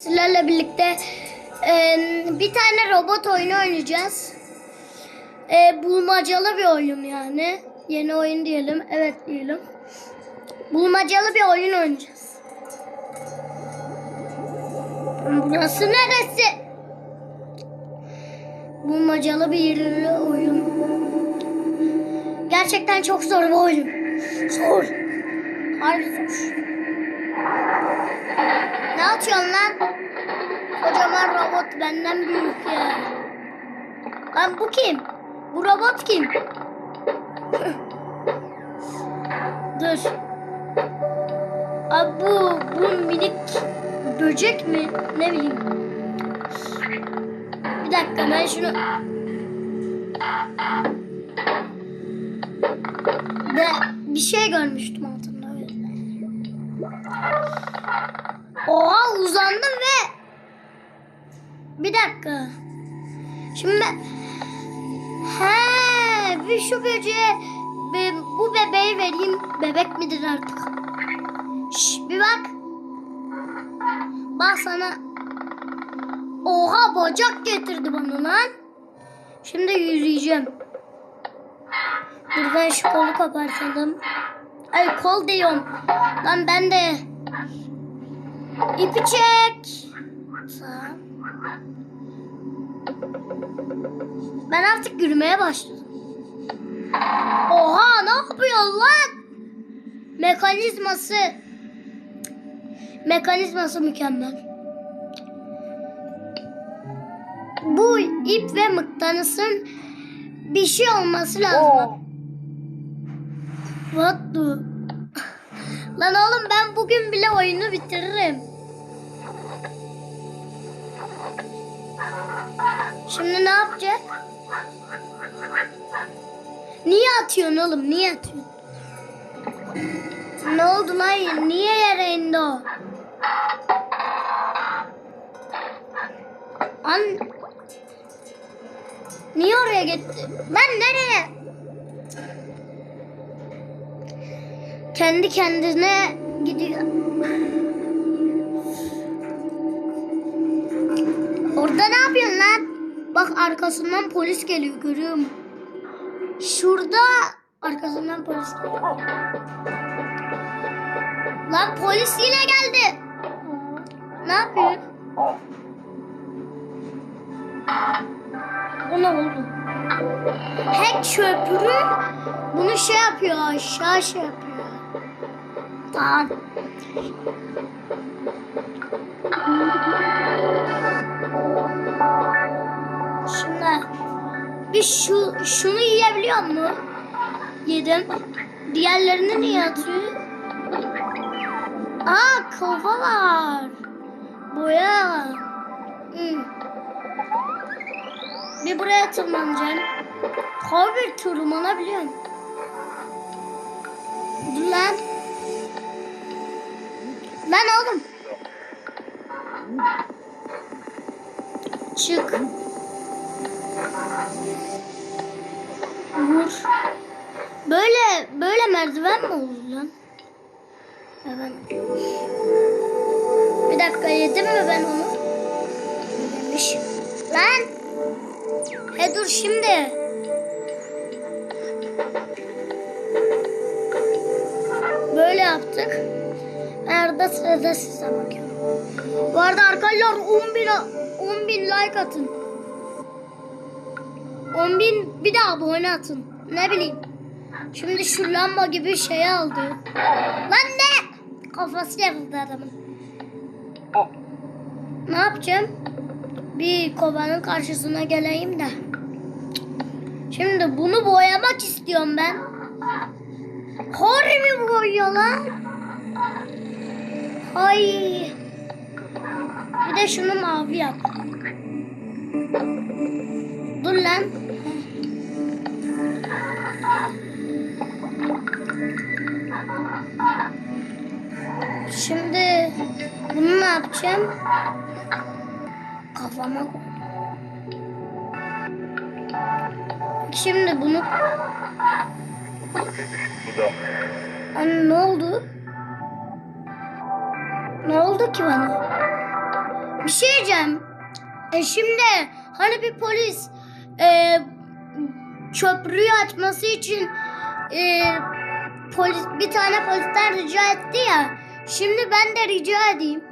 Sizlerle birlikte e, bir tane robot oyunu oynayacağız. E, bulmacalı bir oyun yani. Yeni oyun diyelim. Evet diyelim. Bulmacalı bir oyun oynayacağız. Burası neresi? Bulmacalı bir oyun. Gerçekten çok zor bir oyun. Zor. Harbi zor. Ne atıyorsun lan? Kocaman robot benden büyük ya. Lan bu kim? Bu robot kim? Dur. Abi bu, bu minik böcek mi? Ne bileyim. Bir dakika ben şunu... De, bir şey görmüştüm. Oha uzandım ve bir dakika. Şimdi ben... He, bir şu böceğe be- bu bebeği vereyim. Bebek midir artık? Şş, bir bak. Bak sana. Oha bacak getirdi bana lan. Şimdi yürüyeceğim. Buradan şu kolu kapatalım. Ay kol diyorum. Lan ben de İpi çek. Ben artık yürümeye başladım. Oha ne yapıyor lan? Mekanizması. Mekanizması mükemmel. Bu ip ve mıknatısın bir şey olması lazım. What the? Lan oğlum ben bugün bile oyunu bitiririm. Şimdi ne yapacak? Niye atıyorsun oğlum? Niye atıyorsun? Ne oldu lan? Niye yere indi o? An... Niye oraya gitti? Lan nereye? Kendi kendine gidiyor. Orada ne yapıyorsun lan? Bak arkasından polis geliyor görüyor musun? Şurada arkasından polis geliyor. Lan polis yine geldi. Ne yapıyor? Bu ne oldu? Hack köprü bunu şey yapıyor aşağı şey yapıyor. Tamam. Şimdi bir şu şunu yiyebiliyor mu? Yedim. Diğerlerini niye atıyor? Aa kafa var. Boya. Hı. Bir buraya tırmanacağım. Harbi tırmanabiliyorum. Dur lan. Lan oğlum. Çık. Vur. Böyle böyle merdiven mi olur lan? Evet. Bir dakika yedim mi ben onu? Yemiş. Lan. He dur şimdi. Sırada size bakıyorum. Bu arada arkadaşlar 10 bin, 10 bin like atın. 10 bin bir de abone atın. Ne bileyim. Şimdi şu lamba gibi şey aldı. Lan ne? Kafası yarıldı adamın. Ne yapacağım? Bir kovanın karşısına geleyim de. Şimdi bunu boyamak istiyorum ben. Harbi boyuyor lan. Ay. Bir de şunu mavi yap. Dur lan. Şimdi bunu ne yapacağım? Kafama. Şimdi bunu... Anne ne oldu? Oldu ki bana? Bir şey diyeceğim. E şimdi hani bir polis e, köprüyü açması için e, polis bir tane polisten rica etti ya. Şimdi ben de rica edeyim.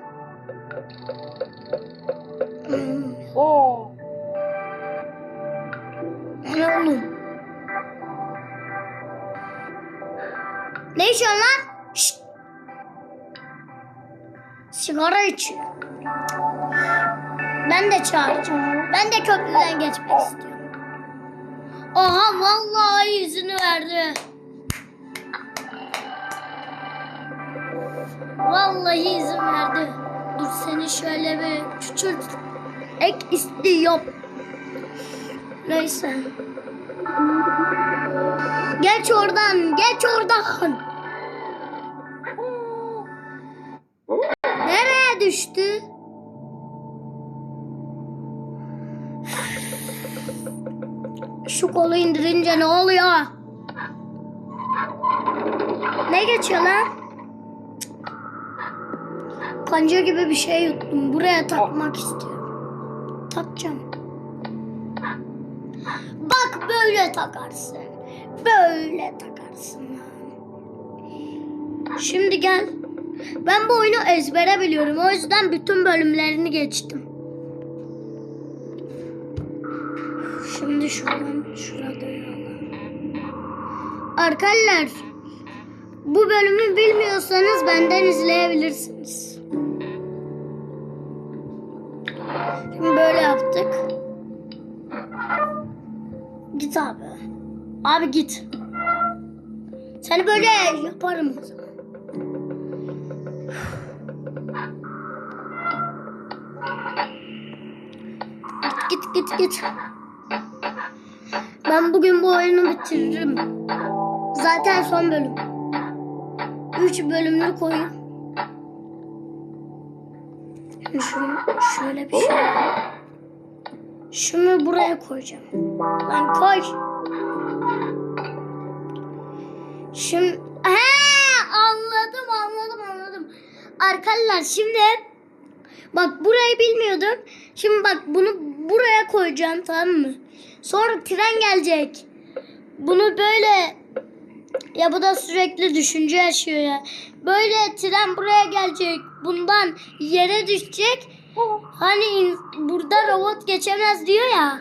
Oo. Ne oğlum? Ne içiyorsun lan? Sigara içiyor. Ben de çağıracağım. Ben de köprüden geçmek istiyorum. Oha vallahi izini verdi. Vallahi izin verdi. Dur seni şöyle bir küçült. Ek istiyorum. Neyse. Geç oradan, geç oradan. Düştü? Şu kolu indirince ne oluyor? Ne geçiyor lan? Kanca gibi bir şey yuttum. Buraya takmak istiyorum. Takacağım. Bak böyle takarsın. Böyle takarsın. Şimdi gel. Ben bu oyunu ezbere biliyorum. O yüzden bütün bölümlerini geçtim. Şimdi şuradan şurada Arkadaşlar bu bölümü bilmiyorsanız benden izleyebilirsiniz. Şimdi böyle yaptık. Git abi. Abi git. Seni böyle yaparım o zaman. Git git. Ben bugün bu oyunu bitiririm. Zaten son bölüm. Üç bölümlü koyun. Şimdi şunu şöyle bir şey. Şunu buraya koyacağım. Lan koy. Şimdi he anladım anladım anladım. Arkadaşlar şimdi bak burayı bilmiyordum. Şimdi bak bunu buraya koyacağım tamam mı? Sonra tren gelecek. Bunu böyle ya bu da sürekli düşünce yaşıyor ya. Böyle tren buraya gelecek. Bundan yere düşecek. Hani burada robot geçemez diyor ya.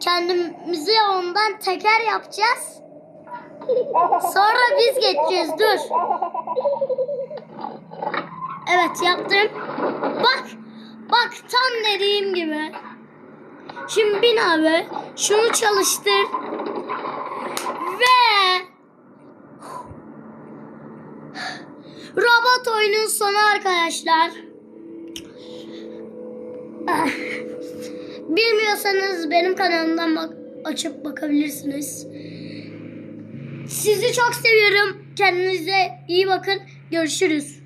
Kendimizi ondan teker yapacağız. Sonra biz geçeceğiz. Dur. Evet yaptım. Bak. Bak tam dediğim gibi. Şimdi bin abi. Şunu çalıştır. Ve robot oyunun sonu arkadaşlar. Bilmiyorsanız benim kanalımdan bak açıp bakabilirsiniz. Sizi çok seviyorum. Kendinize iyi bakın. Görüşürüz.